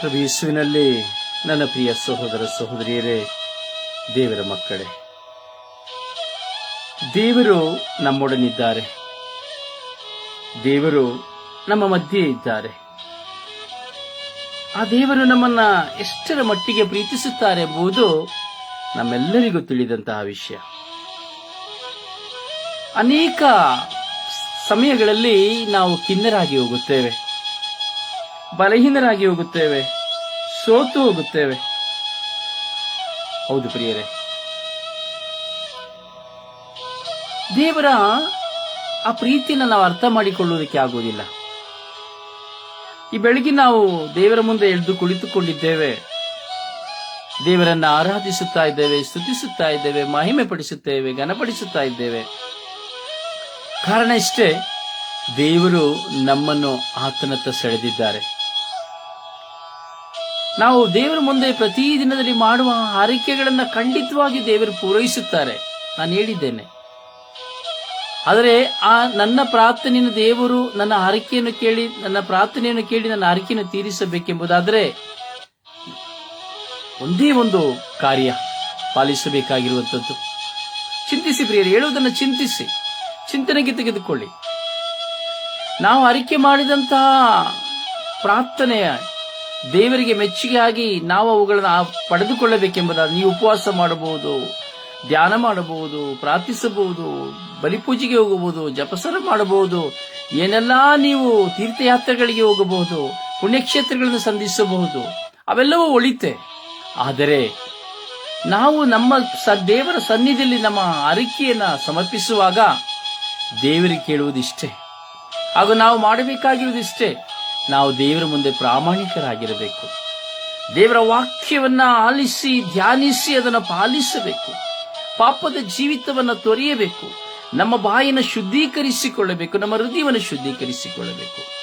ಪ್ರಭು ಯೇಸುವಿನಲ್ಲಿ ನನ್ನ ಪ್ರಿಯ ಸಹೋದರ ಸಹೋದರಿಯರೇ, ದೇವರ ಮಕ್ಕಳೇ. ದೇವರು ನಮ್ಮೊಡನಿದ್ದಾರೆ. ದೇವರು ನಮ್ಮ ಮಧ್ಯೆ ಇದ್ದಾರೆ. ಆ ದೇವರು ನಮ್ಮನ್ನ ಎಷ್ಟರ ಮಟ್ಟಿಗೆ ಪ್ರೀತಿಸುತ್ತಾರೆ ಎಂಬುದು ನಮ್ಮೆಲ್ಲರಿಗೂ ತಿಳಿದಂತಹ ವಿಷಯ. ಅನೇಕ ಸಮಯಗಳಲ್ಲಿ ನಾವು ಖಿನ್ನರಾಗಿ ಹೋಗುತ್ತೇವೆ, ಬಲಹೀನರಾಗಿ ಹೋಗುತ್ತೇವೆ. ಸೋತು ಹೋಗುತ್ತೇವೆ. ಹೌದು ಪ್ರಿಯರೇ. ದೇವರ ಆ ಪ್ರೀತಿಯನ್ನು ನಾವು ಅರ್ಥ ಮಾಡಿಕೊಳ್ಳುವುದಕ್ಕೆ ಆಗುವುದಿಲ್ಲ. ಈ ಬೆಳಗ್ಗೆ ನಾವು ದೇವರ ಮುಂದೆ ಎಳೆದು ಕುಳಿತುಕೊಂಡಿದ್ದೇವೆ. ದೇವರನ್ನ ಆರಾಧಿಸುತ್ತಾ ಇದ್ದೇವೆ, ಸ್ತುತಿಸುತ್ತಾ ಇದ್ದೇವೆ ಮಹಿಮೆ ಪಡಿಸುತ್ತೇವೆ ಘನಪಡಿಸುತ್ತಾ ಇದ್ದೇವೆ. ಕಾರಣ ಇಷ್ಟೇ, ದೇವರು ನಮ್ಮನ್ನು ಆತನತ್ತ ಸೆಳೆದಿದ್ದಾರೆ. ನಾವು ದೇವರ ಮುಂದೆ ಪ್ರತಿ ದಿನದಲ್ಲಿ ಮಾಡುವ ಹಾರೈಕೆಗಳನ್ನ ಖಂಡಿತವಾಗಿ ದೇವರು ಪೂರೈಸುತ್ತಾರೆ. ನಾನು ಹೇಳಿದ್ದೇನೆ. ಆದರೆ ಆ ನನ್ನ ಪ್ರಾರ್ಥನೆಯನ್ನು ದೇವರು ನನ್ನ ಹರಕೆಯನ್ನು ಕೇಳಿ, ನನ್ನ ಪ್ರಾರ್ಥನೆಯನ್ನು ಕೇಳಿ ನನ್ನ ಹರಕೆಯನ್ನು ತೀರಿಸಬೇಕೆಂಬುದಾದರೆ ಒಂದೇ ಒಂದು ಕಾರ್ಯ ಪಾಲಿಸಬೇಕಾಗಿರುವಂಥದ್ದು. ಚಿಂತಿಸಿ ಪ್ರಿಯರು, ಹೇಳುವುದನ್ನು ಚಿಂತಿಸಿ. ಚಿಂತನೆಗೆ ತೆಗೆದುಕೊಳ್ಳಿ. ನಾವು ಅರಿಕೆ ಮಾಡಿದಂತಹ ಪ್ರಾರ್ಥನೆಯ ದೇವರಿಗೆ ಮೆಚ್ಚುಗೆ ಆಗಿ ನಾವು ಅವುಗಳನ್ನು ಪಡೆದುಕೊಳ್ಳಬೇಕೆಂಬುದಾದ ನೀವು ಉಪವಾಸ ಮಾಡಬಹುದು, ಧ್ಯಾನ ಮಾಡಬಹುದು, ಪ್ರಾರ್ಥಿಸಬಹುದು, ಬಲಿಪೂಜೆಗೆ ಹೋಗಬಹುದು, ಜಪಸರ ಮಾಡಬಹುದು, ಏನೆಲ್ಲಾ ನೀವು ತೀರ್ಥಯಾತ್ರೆಗಳಿಗೆ ಹೋಗಬಹುದು, ಪುಣ್ಯಕ್ಷೇತ್ರಗಳನ್ನು ಸಂಧಿಸಬಹುದು, ಅವೆಲ್ಲವೂ ಒಳಿತೆ. ಆದರೆ ನಾವು ನಮ್ಮ ದೇವರ ಸನ್ನಿಧಿಯಲ್ಲಿ ನಮ್ಮ ಅರಿಕೆಯನ್ನು ಸಮರ್ಪಿಸುವಾಗ ದೇವರಿಗೆ ಕೇಳುವುದಿಷ್ಟೇ. ಹಾಗೂ ನಾವು ಮಾಡಬೇಕಾಗಿರುವುದಿಷ್ಟೇ. ನಾವು ದೇವರ ಮುಂದೆ ಪ್ರಾಮಾಣಿಕರಾಗಿರಬೇಕು. ದೇವರ ವಾಕ್ಯವನ್ನ ಆಲಿಸಿ, ಧ್ಯಾನಿಸಿ, ಅದನ್ನು ಪಾಲಿಸಬೇಕು. ಪಾಪದ ಜೀವಿತವನ್ನ ತೊರೆಯಬೇಕು. ನಮ್ಮ ಬಾಯಿನ ಶುದ್ಧೀಕರಿಸಿಕೊಳ್ಳಬೇಕು, ನಮ್ಮ ಹೃದಯವನ್ನು ಶುದ್ಧೀಕರಿಸಿಕೊಳ್ಳಬೇಕು.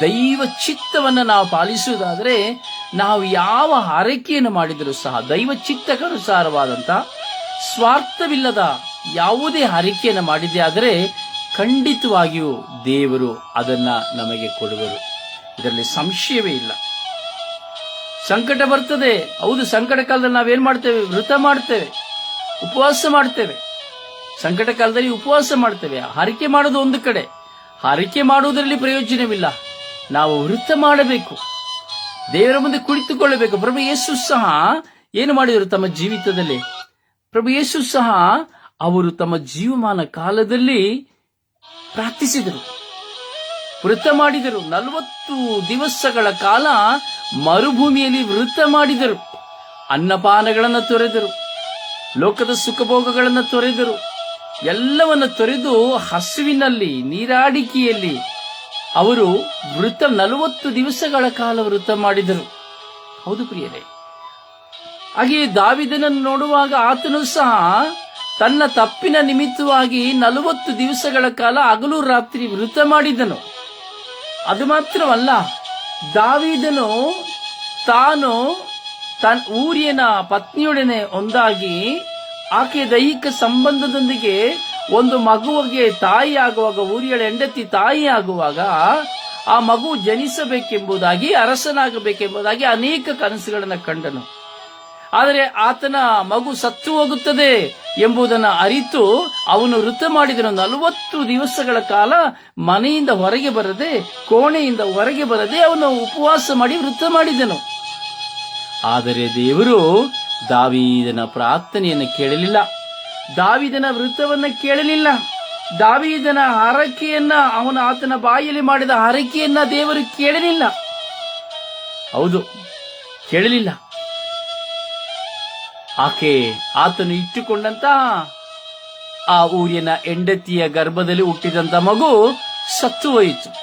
ದೈವ ಚಿತ್ತವನ್ನು ನಾವು ಪಾಲಿಸುವುದಾದರೆ, ನಾವು ಯಾವ ಆರೈಕೆಯನ್ನು ಮಾಡಿದರೂ ಸಹ, ದೈವ ಚಿತ್ತಕ್ಕನುಸಾರವಾದಂಥ ಸ್ವಾರ್ಥವಿಲ್ಲದ ಯಾವುದೇ ಆರೈಕೆಯನ್ನು ಮಾಡಿದೆ ಆದರೆ ಖಂಡಿತವಾಗಿಯೂ ದೇವರು ಅದನ್ನ ನಮಗೆ ಕೊಡುವರು. ಇದರಲ್ಲಿ ಸಂಶಯವೇ ಇಲ್ಲ. ಸಂಕಟ ಬರ್ತದೆ. ಹೌದು, ಸಂಕಟ ಕಾಲದಲ್ಲಿ ನಾವೇನ್ ಮಾಡ್ತೇವೆ? ವೃತ ಮಾಡ್ತೇವೆ. ಉಪವಾಸ ಮಾಡ್ತೇವೆ. ಸಂಕಟ ಕಾಲದಲ್ಲಿ ಉಪವಾಸ ಮಾಡ್ತೇವೆ. ಹರಿಕೆ ಮಾಡೋದು ಒಂದು ಕಡೆ. ಹರಿಕೆ ಮಾಡುವುದರಲ್ಲಿ ಪ್ರಯೋಜನವಿಲ್ಲ. ನಾವು ವೃತ್ತ ಮಾಡಬೇಕು. ದೇವರ ಮುಂದೆ ಕುಳಿತುಕೊಳ್ಳಬೇಕು. ಪ್ರಭು ಯೇಸು ಸಹ ಏನು ಮಾಡಿದರು ತಮ್ಮ ಜೀವಿತದಲ್ಲಿ? ಪ್ರಭು ಯೇಸು ಸಹ ಅವರು ತಮ್ಮ ಜೀವಮಾನ ಕಾಲದಲ್ಲಿ ಪ್ರಾರ್ಥಿಸಿದರು. ವೃತ್ತ ಮಾಡಿದರು. ನಲವತ್ತು ದಿವಸಗಳ ಕಾಲ ಮರುಭೂಮಿಯಲ್ಲಿ ವೃತ್ತ ಮಾಡಿದರು. ಅನ್ನಪಾನಗಳನ್ನು ತೊರೆದರು. ಲೋಕದ ಸುಖಭೋಗಗಳನ್ನು ತೊರೆದರು. ಎಲ್ಲವನ್ನ ತೊರೆದು ಹಸುವಿನಲ್ಲಿ, ನೀರಾಡಿಕೆಯಲ್ಲಿ ಅವರು ವೃತ್ತ ನಲವತ್ತು ದಿವಸಗಳ ಕಾಲ ವೃತ್ತ ಮಾಡಿದರು. ಹೌದು ಪ್ರಿಯರೇ. ಹಾಗೆಯೇ ದಾವಿದನನ್ನು ನೋಡುವಾಗ ಆತನು ಸಹ ತನ್ನ ತಪ್ಪಿನ ನಿಮಿತ್ತವಾಗಿ ನಲವತ್ತು ದಿವಸಗಳ ಕಾಲ ಹಗಲು ರಾತ್ರಿ ವೃತ ಮಾಡಿದನು. ಅದು ಮಾತ್ರವಲ್ಲ, ದಾವಿದನು ತಾನು ತನ್ ಊರಿಯನ ಪತ್ನಿಯೊಡನೆ ಒಂದಾಗಿ ಆಕೆ ದೈಹಿಕ ಸಂಬಂಧದೊಂದಿಗೆ ಒಂದು ಮಗುವಿಗೆ ತಾಯಿ ಆಗುವಾಗ ಊರಿಯಳ ಹೆಂಡತಿ ತಾಯಿ ಆಗುವಾಗ ಆ ಮಗು ಜನಿಸಬೇಕೆಂಬುದಾಗಿ, ಅರಸನಾಗಬೇಕೆಂಬುದಾಗಿ ಅನೇಕ ಕನಸುಗಳನ್ನು ಕಂಡನು. ಆದರೆ ಆತನ ಮಗು ಸತ್ತು ಹೋಗುತ್ತದೆ. ಎಂಬುದನ್ನು ಅರಿತು ಅವನು ವೃತ್ತ ಮಾಡಿದನು. ನಲವತ್ತು ದಿವಸಗಳ ಕಾಲ ಮನೆಯಿಂದ ಹೊರಗೆ ಬರದೆ, ಕೋಣೆಯಿಂದ ಹೊರಗೆ ಬರದೆ ಅವನು ಉಪವಾಸ ಮಾಡಿ ವೃತ್ತ ಮಾಡಿದನು. ಆದರೆ ದೇವರು ದಾವಿದನ ಪ್ರಾರ್ಥನೆಯನ್ನು ಕೇಳಲಿಲ್ಲ. ದಾವಿದನ ವೃತ್ತವನ್ನು ಕೇಳಲಿಲ್ಲ. ದಾವಿದನ ಹರಕೆಯನ್ನ ಅವನ ಆತನ ಬಾಯಲ್ಲಿ ಮಾಡಿದ ಹರಕೆಯನ್ನ ದೇವರು ಕೇಳಲಿಲ್ಲ. ಹೌದು, ಕೇಳಲಿಲ್ಲ. ಆಕೆ ಆತನು ಇಟ್ಟುಕೊಂಡಂತ ಆ ಊರಿನ ಹೆಂಡತಿಯ ಗರ್ಭದಲ್ಲಿ ಹುಟ್ಟಿದಂತ ಮಗು ಸತ್ತು ಹೋಯಿತು.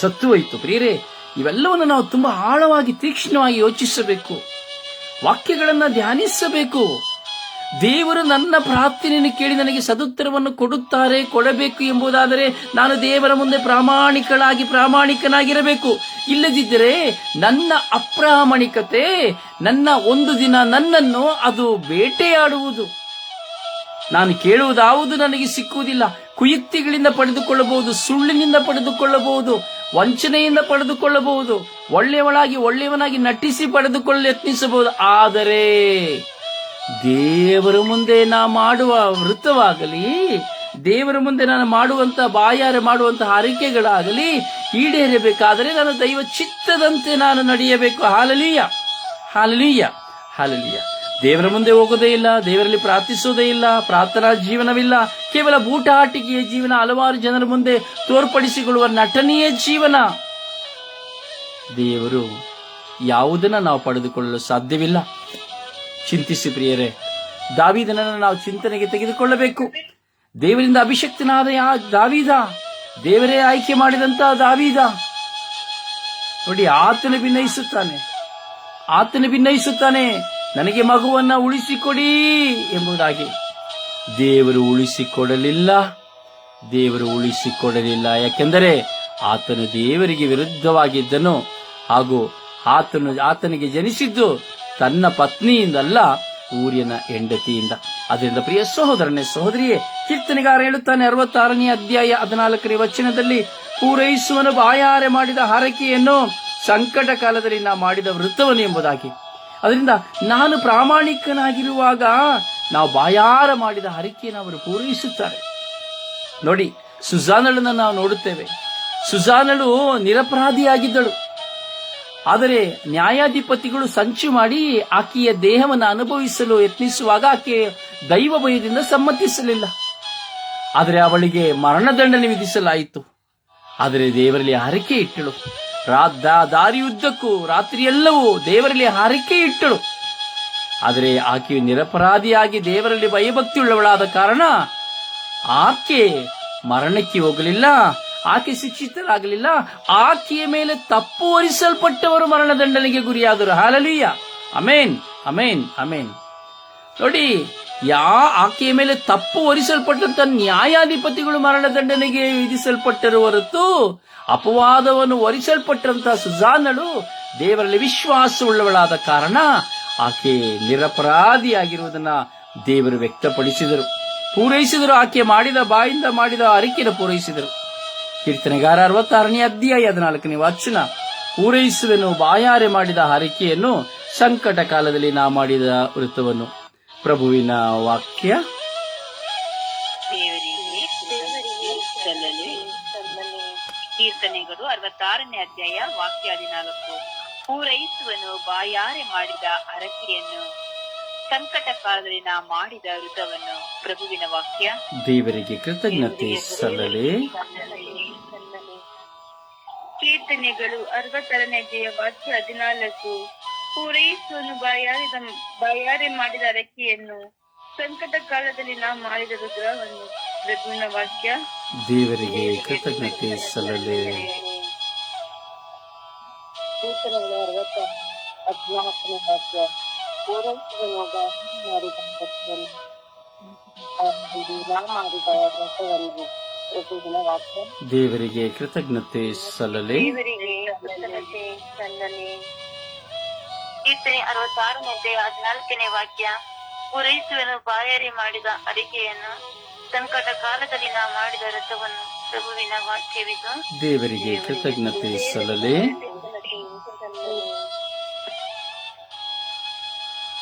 ಸತ್ತು ಹೋಯಿತು. ಪ್ರಿಯರೇ, ಇವೆಲ್ಲವನ್ನು ನಾವು ತುಂಬಾ ಆಳವಾಗಿ ತೀಕ್ಷ್ಣವಾಗಿ ಯೋಚಿಸಬೇಕು. ವಾಕ್ಯಗಳನ್ನ ಧ್ಯಾನಿಸಬೇಕು. ದೇವರು ನನ್ನ ಪ್ರಾರ್ಥನೆಯನ್ನು ಕೇಳಿ ನನಗೆ ಸದುತ್ತರವನ್ನು ಕೊಡುತ್ತಾರೆ, ಕೊಡಬೇಕು ಎಂಬುದಾದರೆ ನಾನು ದೇವರ ಮುಂದೆ ಪ್ರಾಮಾಣಿಕಳಾಗಿ ಪ್ರಾಮಾಣಿಕನಾಗಿರಬೇಕು. ಇಲ್ಲದಿದ್ದರೆ ನನ್ನ ಅಪ್ರಾಮಾಣಿಕತೆ, ನನ್ನ ಒಂದು ದಿನ ನನ್ನನ್ನು ಅದು ಬೇಟೆಯಾಡುವುದು. ನಾನು ಕೇಳುವುದಾವುದು ನನಗೆ ಸಿಕ್ಕುವುದಿಲ್ಲ. ಕುಯುಕ್ತಿಗಳಿಂದ ಪಡೆದುಕೊಳ್ಳಬಹುದು, ಸುಳ್ಳಿನಿಂದ ಪಡೆದುಕೊಳ್ಳಬಹುದು, ವಂಚನೆಯಿಂದ ಪಡೆದುಕೊಳ್ಳಬಹುದು, ಒಳ್ಳೆಯವಳಾಗಿ ಒಳ್ಳೆಯವನಾಗಿ ನಟಿಸಿ ಪಡೆದುಕೊಳ್ಳಲು ಯತ್ನಿಸಬಹುದು. ಆದರೆ ದೇವರ ಮುಂದೆ ನಾ ಮಾಡುವ ವೃತ್ತವಾಗಲಿ, ದೇವರ ಮುಂದೆ ನಾನು ಮಾಡುವಂತ ಬಾಯಾರೆ ಮಾಡುವಂತಹ ಹರಿಕೆಗಳಾಗಲಿ ಈಡೇರಬೇಕಾದರೆ ನಾನು ದೈವ ಚಿತ್ತದಂತೆ ನಾನು ನಡೆಯಬೇಕು. ಹಾಲಲೀಯ ಹಾಲಲೀಯ ಹಾಲಲೀಯ. ದೇವರ ಮುಂದೆ ಹೋಗೋದೇ ಇಲ್ಲ, ದೇವರಲ್ಲಿ ಪ್ರಾರ್ಥಿಸೋದೇ ಇಲ್ಲ, ಪ್ರಾರ್ಥನಾ ಜೀವನವಿಲ್ಲ. ಕೇವಲ ಬೂಟಾಟಿಕೆಯ ಜೀವನ, ಹಲವಾರು ಜನರ ಮುಂದೆ ತೋರ್ಪಡಿಸಿಕೊಳ್ಳುವ ನಟನೆಯ ಜೀವನ. ದೇವರು ಯಾವುದನ್ನ ನಾವು ಪಡೆದುಕೊಳ್ಳಲು ಸಾಧ್ಯವಿಲ್ಲ. ಚಿಂತಿಸಿ ಪ್ರಿಯರೇ, ದಾವಿದನನ್ನು ನಾವು ಚಿಂತನೆಗೆ ತೆಗೆದುಕೊಳ್ಳಬೇಕು. ದೇವರಿಂದ ಅಭಿಷಕ್ತನಾದ ಯಾ ದಾವಿದ, ದೇವರೇ ಆಯ್ಕೆ ಮಾಡಿದಂತ ದಾವಿದ. ನೋಡಿ, ಆತನು ಭಿನ್ನಯಿಸುತ್ತಾನೆ ಆತನು ಭಿನ್ನಯಿಸುತ್ತಾನೆ ನನಗೆ ಮಗುವನ್ನ ಉಳಿಸಿಕೊಡಿ ಎಂಬುದಾಗಿ. ದೇವರು ಉಳಿಸಿಕೊಡಲಿಲ್ಲ. ದೇವರು ಉಳಿಸಿಕೊಡಲಿಲ್ಲ. ಯಾಕೆಂದರೆ ಆತನು ದೇವರಿಗೆ ವಿರುದ್ಧವಾಗಿದ್ದನು ಹಾಗೂ ಆತನು ಆತನಿಗೆ ಜನಿಸಿದ್ದು ತನ್ನ ಪತ್ನಿಯಿಂದಲ್ಲ ಊರಿನ ಹೆಂಡತಿಯಿಂದ. ಅದರಿಂದ ಪ್ರಿಯ ಸಹೋದರನೇ, ಸಹೋದರಿಯೇ, ಕೀರ್ತನೆಗಾರ ಹೇಳುತ್ತಾನೆ ಅರವತ್ತಾರನೇ ಅಧ್ಯಾಯ ಹದಿನಾಲ್ಕನೇ ವಚನದಲ್ಲಿ ಪೂರೈಸುವನು ಬಾಯಾರೆ ಮಾಡಿದ ಹರಕೆಯನ್ನು ಸಂಕಟ ಕಾಲದಲ್ಲಿ ನಾ ಮಾಡಿದ ವೃತ್ತವನು ಎಂಬುದಾಗಿ. ಅದರಿಂದ ನಾನು ಪ್ರಾಮಾಣಿಕನಾಗಿರುವಾಗ ನಾವು ಬಾಯಾರ ಮಾಡಿದ ಹರಕೆಯನ್ನು ಅವರು ಪೂರೈಸುತ್ತಾರೆ. ನೋಡಿ, ಸುಜಾನಳನ್ನು ನಾವು ನೋಡುತ್ತೇವೆ. ಸುಜಾನಳು ನಿರಪರಾಧಿಯಾಗಿದ್ದಳು. ಆದರೆ ನ್ಯಾಯಾಧಿಪತಿಗಳು ಸಂಚು ಮಾಡಿ ಆಕೆಯ ದೇಹವನ್ನು ಅನುಭವಿಸಲು ಯತ್ನಿಸುವಾಗ ಆಕೆ ದೈವ ಭಯದಿಂದ ಸಮ್ಮತಿಸಲಿಲ್ಲ. ಆದರೆ ಅವಳಿಗೆ ಮರಣದಂಡನೆ ವಿಧಿಸಲಾಯಿತು. ಆದರೆ ದೇವರಲ್ಲಿ ಹರಕೆ ಇಟ್ಟಳು. ದಾರಿಯುದ್ದಕ್ಕೂ ರಾತ್ರಿಯೆಲ್ಲವೂ ದೇವರಲ್ಲಿ ಹರಕೆ ಇಟ್ಟಳು. ಆದರೆ ಆಕೆಯು ನಿರಪರಾಧಿಯಾಗಿ ದೇವರಲ್ಲಿ ಭಯಭಕ್ತಿಯುಳ್ಳವಳಾದ ಕಾರಣ ಆಕೆ ಮರಣಕ್ಕೆ ಹೋಗಲಿಲ್ಲ. ಆಕೆ ಶಿಕ್ಷಿತರಾಗಲಿಲ್ಲ, ಆಕೆಯ ಮೇಲೆ ತಪ್ಪು ಹೊರಿಸಲ್ಪಟ್ಟವರು ಮರಣದಂಡನೆಗೆ ಗುರಿಯಾದರು. ಹಾಲಲೀಯ ಅಮೇನ್ ಅಮೇನ್ ಅಮೇನ್ ನೋಡಿ, ಯಾ ಆಕೆಯ ಮೇಲೆ ತಪ್ಪು ಹೊರಿಸಲ್ಪಟ್ಟಂತ ನ್ಯಾಯಾಧಿಪತಿಗಳು ಮರಣದಂಡನೆಗೆ ವಿಧಿಸಲ್ಪಟ್ಟರು ಹೊರತು ಅಪವಾದವನ್ನು ಹೊರಿಸಲ್ಪಟ್ಟಂತಹ ಸುಜಾನಳು ದೇವರಲ್ಲಿ ವಿಶ್ವಾಸವುಳ್ಳವಳಾದ ಕಾರಣ ಆಕೆ ನಿರಪರಾಧಿಯಾಗಿರುವುದನ್ನ ದೇವರು ವ್ಯಕ್ತಪಡಿಸಿದರು. ಪೂರೈಸಿದರು. ಆಕೆ ಮಾಡಿದ ಬಾಯಿಂದ ಮಾಡಿದ ಅರಿಕೆಯನ್ನು ಪೂರೈಸಿದರು. ಕೀರ್ತನೆಗಾರ ಅರವತ್ತಾರನೇ ಅಧ್ಯಾಯ ಹದಿನಾಲ್ಕನೇ ವಚನ. ಪೂರೈಸುವೆನು ಬಾಯಾರೆ ಮಾಡಿದ ಹರಕೆಯನ್ನು ಸಂಕಟ ಕಾಲದಲ್ಲಿ ನಾ ಮಾಡಿದ ವೃತ್ತವನ್ನು. ಪ್ರಭುವಿನ ವಾಕ್ಯ. ಕೀರ್ತನೆಗಳು ಅರವತ್ತಾರನೇ ಅಧ್ಯಾಯ ವಾಕ್ಯ ಹದಿನಾಲ್ಕು. ಪೂರೈಸುವನು ಬಾಯಾರೆ ಮಾಡಿದ ಹರಕೆಯನ್ನು. ಸಂಕಟ ಕಾಲದಲ್ಲಿ ನಾ ಮಾಡಿದ ವೃತವನ್ನು ಪ್ರಭುವಿನ ವಾಕ್ಯ. ದೇವರಿಗೆ ಕೃತಜ್ಞತೆ ಸಲ್ಲಲಿ. ಕೀರ್ತನೆಗಳು ಅರವತ್ತರನೇ ಜಯ ವಾಕ್ಯ ಹದಿನಾಲ್ಕು. ಪೂರೈಸುವನು ಬಾಯಾರಿದ ಬಾಯಾರೆ ಮಾಡಿದ ಅರಕೆಯನ್ನು ಸಂಕಟ ಕಾಲದಲ್ಲಿ ನಾವು ಮಾಡಿದ ರುದ್ರವನ್ನು. ರಘುವಿನ ವಾಕ್ಯ. ದೇವರಿಗೆ ಕೃತಜ್ಞತೆ ಸಲ್ಲಲಿ. ಕೀರ್ತನೆಗಳು ಅರವತ್ತ ಹದಿನಾಲ್ಕನೇ ವಾಕ್ಯ. ಮಾಡಿದ ಮಾಡಿದ ವಾಕ್ಯ ದೇವರಿಗೆ ಕೃತಜ್ಞತೆ ಸಲ್ಲಲಿ. ದೇವರಿಗೆ ಕೃತಜ್ಞತೆ ಸಲ್ಲಲಿ. ಕೀರ್ತನೆ ಅರವತ್ತಾರು ಅಧ್ಯಾಯ ಹದಿನಾಲ್ಕನೇ ವಾಕ್ಯ ಪೂರೈಸುವನು ಬಾಯಾರಿ ಮಾಡಿದ ಅಡಿಕೆಯನ್ನು ಸಂಕಟ ಕಾಲದಲ್ಲಿ ನಾ ಮಾಡಿದ ರಥವನ್ನು ಪ್ರಭುವಿನ ವಾಕ್ಯವಿದು. ದೇವರಿಗೆ ಕೃತಜ್ಞತೆ ಸಲ್ಲಲಿ.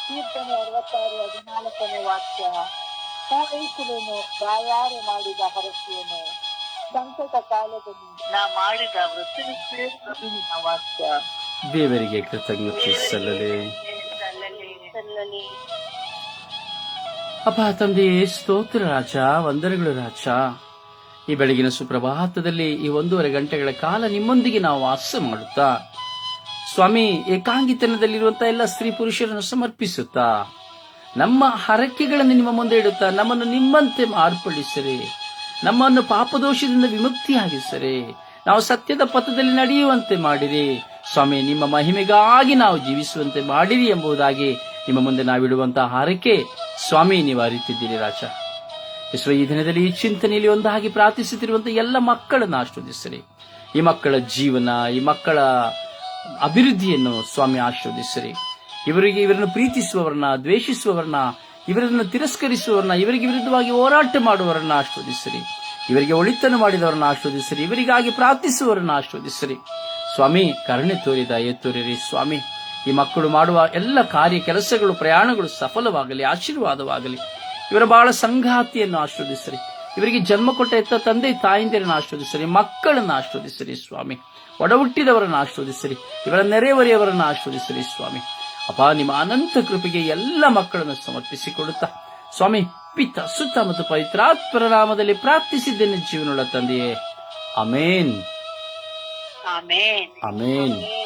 ಕೀರ್ತನೆ ಅರವತ್ತಾರು ಹದಿನಾಲ್ಕನೇ ವಾಕ್ಯ. ಪೂರೈಸುವನು ಬಾಯಾರೆ ಮಾಡಿದ ಹರಕೆಯನ್ನು ಸಂಕಟ ಕಾಲದಲ್ಲಿ ನಾ ಮಾಡಿದ ವೃತ್ತಿ ದೇವರಿಗೆ ಕೃತಜ್ಞತೆ ಸಲ್ಲಲಿ. ಅಪ್ಪ ತಂದೆಯೇ ಸ್ತೋತ್ರ ರಾಜ, ವಂದನೆಗಳು ರಾಜ. ಈ ಬೆಳಗಿನ ಸುಪ್ರಭಾತದಲ್ಲಿ ಈ ಒಂದೂವರೆ ಗಂಟೆಗಳ ಕಾಲ ನಿಮ್ಮೊಂದಿಗೆ ನಾವು ವಾಸ ಮಾಡುತ್ತಾ, ಸ್ವಾಮಿ ಏಕಾಂಗಿತನದಲ್ಲಿರುವಂತಹ ಎಲ್ಲ ಸ್ತ್ರೀ ಪುರುಷರನ್ನು ಸಮರ್ಪಿಸುತ್ತಾ ನಮ್ಮ ಹರಕೆಗಳನ್ನು ನಿಮ್ಮ ಮುಂದೆ ಇಡುತ್ತಾ ನಮ್ಮನ್ನು ನಿಮ್ಮಂತೆ ಮಾರ್ಪಡಿಸಿರಿ. ನಮ್ಮನ್ನು ಪಾಪದೋಷದಿಂದ ವಿಮುಕ್ತಿಯಾಗಿಸರೆ. ನಾವು ಸತ್ಯದ ಪಥದಲ್ಲಿ ನಡೆಯುವಂತೆ ಮಾಡಿರಿ. ಸ್ವಾಮಿ, ನಿಮ್ಮ ಮಹಿಮೆಗಾಗಿ ನಾವು ಜೀವಿಸುವಂತೆ ಮಾಡಿರಿ ಎಂಬುದಾಗಿ ನಿಮ್ಮ ಮುಂದೆ ನಾವಿಡುವಂತಹ ಹರಕೆ ಸ್ವಾಮಿ, ನೀವು ಅರಿತಿದ್ದೀರಿ ರಾಜ. ವಿಶ್ವ, ಈ ದಿನದಲ್ಲಿ ಈ ಚಿಂತನೆಯಲ್ಲಿ ಒಂದಾಗಿ ಪ್ರಾರ್ಥಿಸುತ್ತಿರುವಂತಹ ಎಲ್ಲ ಮಕ್ಕಳನ್ನು ಆಶ್ರವದಿಸಿರಿ. ಈ ಮಕ್ಕಳ ಜೀವನ, ಈ ಮಕ್ಕಳ ಅಭಿವೃದ್ಧಿಯನ್ನು ಸ್ವಾಮಿ ಆಶೀರ್ವದಿಸಿರಿ. ಇವರಿಗೆ ಇವರನ್ನು ಪ್ರೀತಿಸುವವರನ್ನ, ದ್ವೇಷಿಸುವವರನ್ನ, ಇವರನ್ನು ತಿರಸ್ಕರಿಸುವವರನ್ನ, ಇವರಿಗೆ ವಿರುದ್ಧವಾಗಿ ಹೋರಾಟ ಮಾಡುವವರನ್ನ ಆಶೀರ್ವದಿಸಿರಿ. ಇವರಿಗೆ ಒಳಿತನ್ನು ಮಾಡಿದವರನ್ನ ಆಶೀರ್ವದಿಸಿರಿ. ಇವರಿಗಾಗಿ ಪ್ರಾರ್ಥಿಸುವವರನ್ನ ಆಶೀರ್ವದಿಸಿರಿ. ಸ್ವಾಮಿ, ಕರುಣೆ ತೋರಿ, ದಯೆ ತೋರಿರಿ. ಸ್ವಾಮಿ, ಈ ಮಕ್ಕಳು ಮಾಡುವ ಎಲ್ಲ ಕಾರ್ಯ, ಕೆಲಸಗಳು, ಪ್ರಯಾಣಗಳು ಸಫಲವಾಗಲಿ, ಆಶೀರ್ವಾದವಾಗಲಿ. ಇವರ ಬಹಳ ಸಂಘಾತಿಯನ್ನು ಆಶೀರ್ವದಿಸಿರಿ. ಇವರಿಗೆ ಜನ್ಮ ಕೊಟ್ಟ ಎತ್ತ ತಂದೆ, ತಾಯಿಂದಿರನ್ನು ಆಶೀರ್ವದಿಸಿರಿ. ಮಕ್ಕಳನ್ನು ಆಶೀರ್ವದಿಸಿರಿ ಸ್ವಾಮಿ. ಒಡಹುಟ್ಟಿದವರನ್ನು ಹುಟ್ಟಿದವರನ್ನು ಆಶೀರ್ವದಿಸಿರಿ. ಇವರ ನೆರೆಹೊರೆಯವರನ್ನು ಆಶೀರ್ವದಿಸಿರಿ ಸ್ವಾಮಿ. ಅಪ್ಪ ನಿಮ್ಮ ಅನಂತ ಕೃಪೆಗೆ ಎಲ್ಲ ಮಕ್ಕಳನ್ನು ಸಮರ್ಪಿಸಿಕೊಡುತ್ತಾ ಸ್ವಾಮಿ ಪಿತ್ತ ಸುತ್ತ ಮತ್ತು ಪವಿತ್ರಾತ್ಮರ ನಾಮದಲ್ಲಿ ಪ್ರಾರ್ಥಿಸಿದ್ದೇನೆ ಜೀವನ ತಂದೆಯೇ. ಅಮೇನ್. ಅಮೇನ್. ಅಮೇನ್.